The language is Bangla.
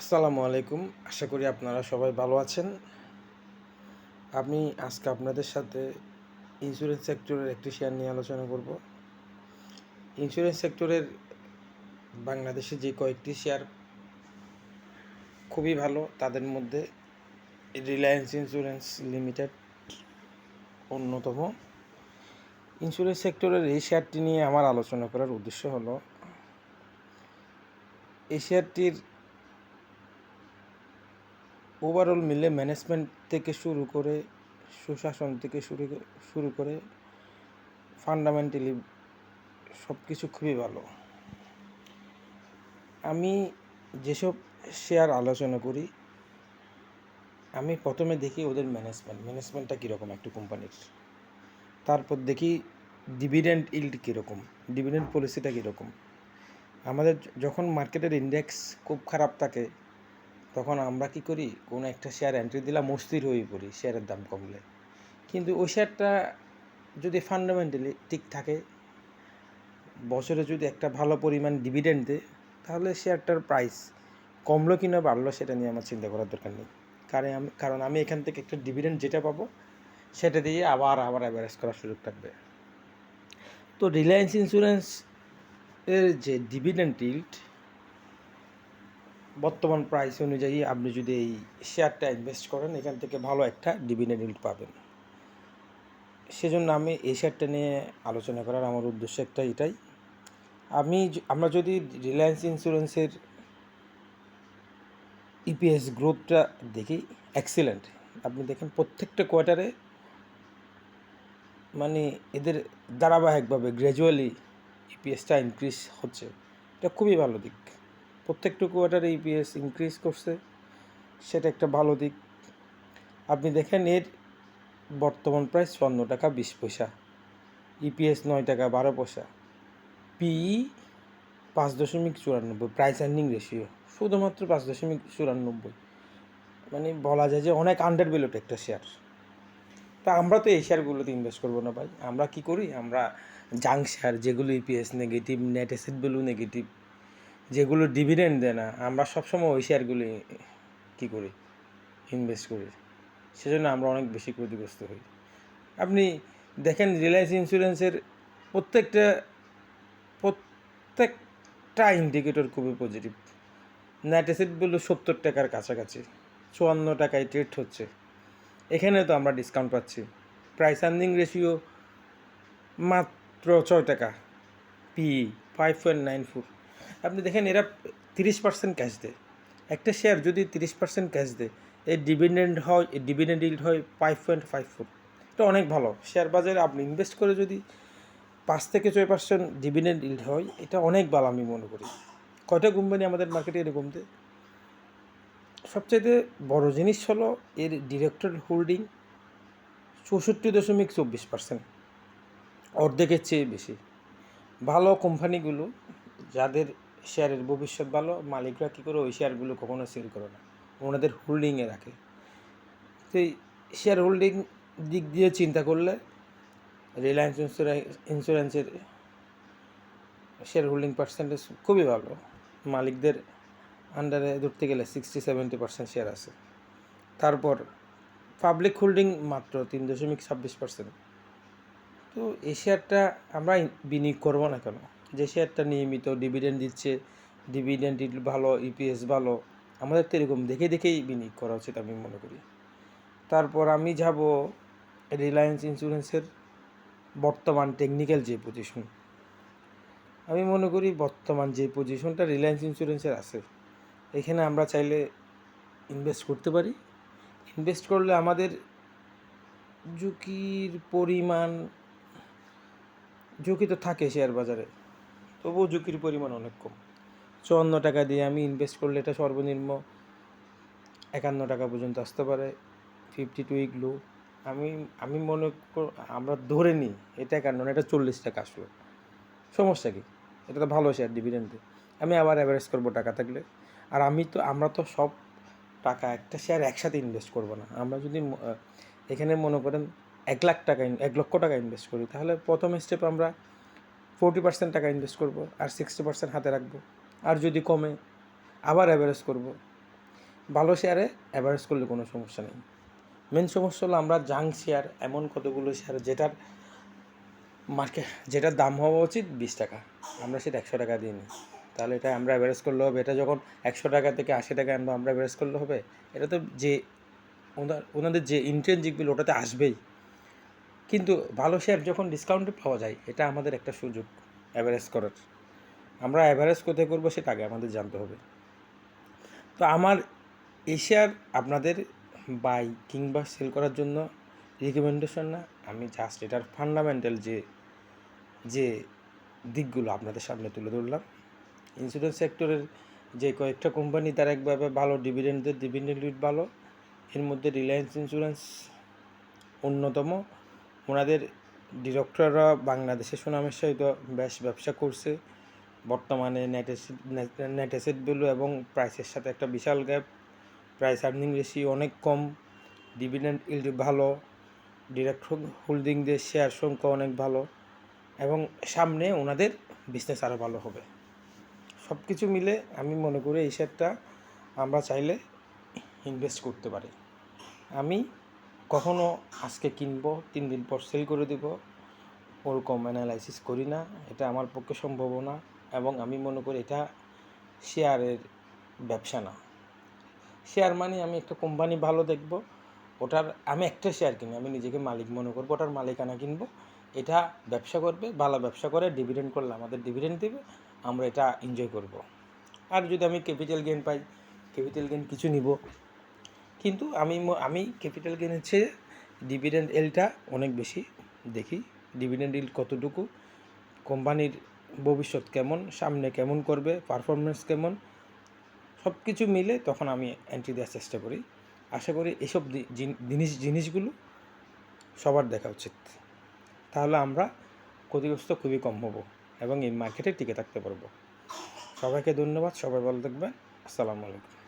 আসসালামু আলাইকুম। আশা করি আপনারা সবাই ভালো আছেন। আমি আজকে আপনাদের সাথে ইন্স্যুরেন্স সেক্টরের একটি শেয়ার নিয়ে আলোচনা করব। ইন্স্যুরেন্স সেক্টরের বাংলাদেশে যে কয়েকটি শেয়ার খুবই ভালো, তাদের মধ্যে রিলায়েন্স ইন্স্যুরেন্স লিমিটেড অন্যতম। ইন্স্যুরেন্স সেক্টরের এই শেয়ারটি নিয়ে আমার আলোচনা করার উদ্দেশ্য হলো, এই শেয়ারটির ওভারঅল মিলে ম্যানেজমেন্ট থেকে শুরু করে, সুশাসন থেকে শুরু শুরু করে ফান্ডামেন্টালি সব কিছু খুবই ভালো। আমি যেসব শেয়ার আলোচনা করি, আমি প্রথমে দেখি ওদের ম্যানেজমেন্ট ম্যানেজমেন্টটা কীরকম একটু কোম্পানির তারপর দেখি ডিভিডেন্ড ইল্ড কীরকম ডিভিডেন্ড পলিসিটা কীরকম? আমাদের যখন মার্কেটের ইন্ডেক্স খুব খারাপ থাকে তখন আমরা কি করি? কোনো একটা শেয়ার এন্ট্রি দিলাম, অস্থির হয়ে পড়ি শেয়ারের দাম কমলে। কিন্তু ওই শেয়ারটা যদি ফান্ডামেন্টালি ঠিক থাকে, বছরে যদি একটা ভালো পরিমাণ ডিভিডেন্ড দেয়, তাহলে শেয়ারটার প্রাইস কমলো কি না বাড়লো সেটা নিয়ে আমার চিন্তা করার দরকার নেই। কারণ আমি কারণ আমি এখান থেকে একটা ডিভিডেন্ড যেটা পাবো, সেটা দিয়ে আবার আবার অ্যাভারেজ করার সুযোগ থাকবে। তো রিলায়েন্স ইন্স্যুরেন্স এর যে ডিভিডেন্ড ইল্ড বর্তমান প্রাইস অনুযায়ী আপনি যদি এই শেয়ারটা ইনভেস্ট করেন, এখান থেকে ভালো একটা ডিভিডেন্ড ইল্ড পাবেন। সেজন্য আমি এই শেয়ারটা নিয়ে আলোচনা করার আমার উদ্দেশ্য একটা এটাই। আমি আমরা যদি রিলায়েন্স ইন্স্যুরেন্সের ইপিএস গ্রোথটা দেখি এক্সিলেন্ট আপনি দেখেন প্রত্যেকটা কোয়ার্টারে মানে এদের ধারাবাহিকভাবে গ্র্যাজুয়ালি ইপিএসটা ইনক্রিজ হচ্ছে। এটা খুবই ভালো দিক। প্রত্যেকটা কোয়ার্টারে ইপিএস ইনক্রিজ করছে, সেটা একটা ভালো দিক। আপনি দেখেন এর বর্তমান প্রায় চুয়ান্ন টাকা বিশ পয়সা ইপিএস নয় টাকা বারো পয়সা পিই পাঁচ দশমিক চুরানব্বই প্রাইস আর্নিং রেশিও শুধুমাত্র পাঁচ দশমিক চুরানব্বই। মানে বলা যায় যে অনেক আন্ডার ভ্যালুড একটা শেয়ার তা আমরা তো এই শেয়ারগুলোতে ইনভেস্ট করব না ভাই। আমরা কি করি? আমরা জাঙ্ক শেয়ার যেগুলো EPS negative net asset negative যেগুলো ডিভিডেন্ড দেয় না, আমরা সবসময় ওই শেয়ারগুলি কী করি? ইনভেস্ট করি। সেজন্য আমরা অনেক বেশি ক্ষতিগ্রস্ত হই। আপনি দেখেন রিলায়েন্স ইন্স্যুরেন্সের প্রত্যেকটা প্রত্যেকটা ইন্ডিকেটর খুবই পজিটিভ নেট অ্যাসেট ভ্যালু সত্তর টাকার কাছাকাছি, চুয়ান্ন টাকায় ট্রেড হচ্ছে। এখানে তো আমরা ডিসকাউন্ট পাচ্ছি। প্রাইস আর্নিং রেশিও মাত্র ছয় টাকা P five point nine four আপনি দেখেন এরা তিরিশ পার্সেন্ট ক্যাশ দেয়। একটা শেয়ার যদি তিরিশ পার্সেন্ট ক্যাশ দেয়, এর ডিভিডেন্ড হয়, এর ডিভিডেন্ড ইল্ড হয় ফাইভ পয়েন্ট ফাইভ ফোর এটা অনেক ভালো। শেয়ার বাজারে আপনি ইনভেস্ট করে যদি পাঁচ থেকে ছয় পার্সেন্ট ডিভিডেন্ড ইল্ড হয়, এটা অনেক ভালো আমি মনে করি। কয়টা কোম্পানি আমাদের মার্কেটে এরকম দেয়? সবচাইতে বড় জিনিস হলো এর ডিরেক্টর হোল্ডিং চৌষট্টি দশমিক চব্বিশ পার্সেন্ট অর্ধেকের চেয়ে বেশি। ভালো কোম্পানিগুলো যাদের শেয়ারের ভবিষ্যৎ ভালো, মালিকরা কী করে ওই শেয়ারগুলো কখনো সেল করে না? ওনাদের হোল্ডিংয়ে রাখে। এই শেয়ার হোল্ডিং দিক দিয়ে চিন্তা করলে রিলায়েন্স ইন্স্যুরেন্স ইন্স্যুরেন্সের শেয়ার হোল্ডিং পার্সেন্টেজ খুবই ভালো। মালিকদের আন্ডারে ধরতে গেলে সিক্সটি সেভেন্টি পার্সেন্ট শেয়ার আছে। তারপর পাবলিক হোল্ডিং মাত্র তিন দশমিক ছাব্বিশ পার্সেন্ট তো এই শেয়ারটা আমরা বিনিয়োগ করব না কেন? যে শেয়ারটা নিয়মিত ডিভিডেন্ড দিচ্ছে ডিভিডেন্ড ভালো ইপিএস ভালো, আমাদের তো এরকম দেখে দেখেই বিনিয়োগ করা উচিত আমি মনে করি। তারপর আমি যাব রিলায়েন্স ইন্স্যুরেন্সের বর্তমান টেকনিক্যাল যে পজিশন আমি মনে করি বর্তমান যে পজিশনটা রিলায়েন্স ইন্স্যুরেন্সের আছে, এখানে আমরা চাইলে ইনভেস্ট করতে পারি। ইনভেস্ট করলে আমাদের ঝুঁকির পরিমাণ, ঝুঁকি তো থাকে শেয়ার বাজারে। তবুও ঝুঁকির পরিমাণ অনেক কম। চুয়ান্ন টাকা দিয়ে আমি ইনভেস্ট করলে এটা সর্বনিম্ন একান্ন টাকা পর্যন্ত আসতে পারে ফিফটি টু উইক লো আমি আমি মনে কর- আমরা ধরে নিই এটা একান্ন, না এটা চল্লিশ টাকা আসলো। সমস্যা কি? এটা তো ভালো শেয়ার ডিভিডেন্ডে আমি আবার অ্যাভারেজ করব টাকা থাকলে। আর আমি তো, আমরা তো সব টাকা, একটা শেয়ার একসাথে ইনভেস্ট করব না। আমরা যদি এখানে মনে করেন এক লাখ টাকা, এক লক্ষ টাকা ইনভেস্ট করি, তাহলে প্রথম স্টেপ আমরা ফোরটি পার্সেন্ট টাকা ইনভেস্ট করব আর সিক্সটি পার্সেন্ট হাতে রাখব। আর যদি কমে, আবার অ্যাভারেজ করব। ভালো শেয়ারে অ্যাভারেজ করলে কোনো সমস্যা নেই। মেন সমস্যা হলো আমরা জাং শেয়ার এমন কতগুলো শেয়ার যেটার মার্কেট যেটার দাম হওয়া উচিত বিশ টাকা। আমরা সেটা একশো টাকা দিই নি তাহলে এটা আমরা অ্যাভারেজ করলে হবে। এটা যখন একশো টাকা থেকে আশি টাকা আনব, আমরা অ্যাভারেজ করলে হবে? এটা তো যে, ওনার, ওনাদের যে ইন্ট্রেনজিক বিল ওটাতে আসবেই। কিন্তু ভালো শেয়ার যখন ডিসকাউন্টে পাওয়া যায়, এটা আমাদের একটা সুযোগ অ্যাভারেজ করার। আমরা অ্যাভারেজ কোথায় করব সেটা আগে আমাদের জানতে হবে। তো আমার এই শেয়ার আপনাদের বাই কিংবা সেল করার জন্য রিকমেন্ডেশন না, আমি জাস্ট এটার ফান্ডামেন্টাল যে যে দিকগুলো আপনাদের সামনে তুলে ধরলাম। ইন্স্যুরেন্স সেক্টরের যে কয়েকটা কোম্পানি তার একভাবে ভালো ডিভিডেন্ডদের ডিভিডেন্ড ভালো, এর মধ্যে রিলায়েন্স ইন্স্যুরেন্স অন্যতম। ওনাদের ডিরেক্টররা বাংলাদেশে সুনামের সহিত বেশ ব্যবসা করছে। বর্তমানে net asset net asset value এবং প্রাইসের সাথে একটা বিশাল গ্যাপ প্রাইস আর্নিং রেশিও অনেক কম ডিভিডেন্ড ইল্ড ভালো ডিরেক্ট হোল্ডিংদের শেয়ার সংখ্যা অনেক ভালো এবং সামনে ওনাদের বিজনেস আরও ভালো হবে। সব কিছু মিলে আমি মনে করি এই শেয়ারটা আমরা চাইলে ইনভেস্ট করতে পারি। আমি কখনো আজকে কিনবো, তিন দিন পর সেল করে দিব, ওরকম অ্যানালাইসিস করি না, এটা আমার পক্ষে সম্ভব না এবং আমি মনে করি এটা শেয়ারের ব্যবসা না। শেয়ার মানে আমি একটা কোম্পানি ভালো দেখব, ওটার আমি একটা শেয়ার কিনি, আমি নিজেকে মালিক মনে করব, ওটার মালিকানা কিনবো, এটা ব্যবসা করবে, ভালো ব্যবসা করে ডিভিডেন্ড করলে আমাদের ডিভিডেন্ড দেবে, আমরা এটা এনজয় করব। আর যদি আমি ক্যাপিটাল গেন পাই ক্যাপিটাল গেন কিছু নিব কিন্তু আমি আমি ক্যাপিটাল গেনের চেয়ে ডিভিডেন্ড এলটা অনেক বেশি। দেখি ডিভিডেন্ড এল কতটুকু কোম্পানির ভবিষ্যৎ কেমন, সামনে কেমন করবে পারফরমেন্স কেমন সব কিছু মিলে তখন আমি এন্ট্রি দেওয়ার চেষ্টা করি। আশা করি এসব জিনিস, জিনিসগুলো সবার দেখা উচিত। তাহলে আমরা ক্ষতিগ্রস্ত খুবই কম হব এবং এই মার্কেটে টিকে থাকতে পারব। সবাইকে ধন্যবাদ, সবাই ভালো থাকবেন। আসসালামু আলাইকুম।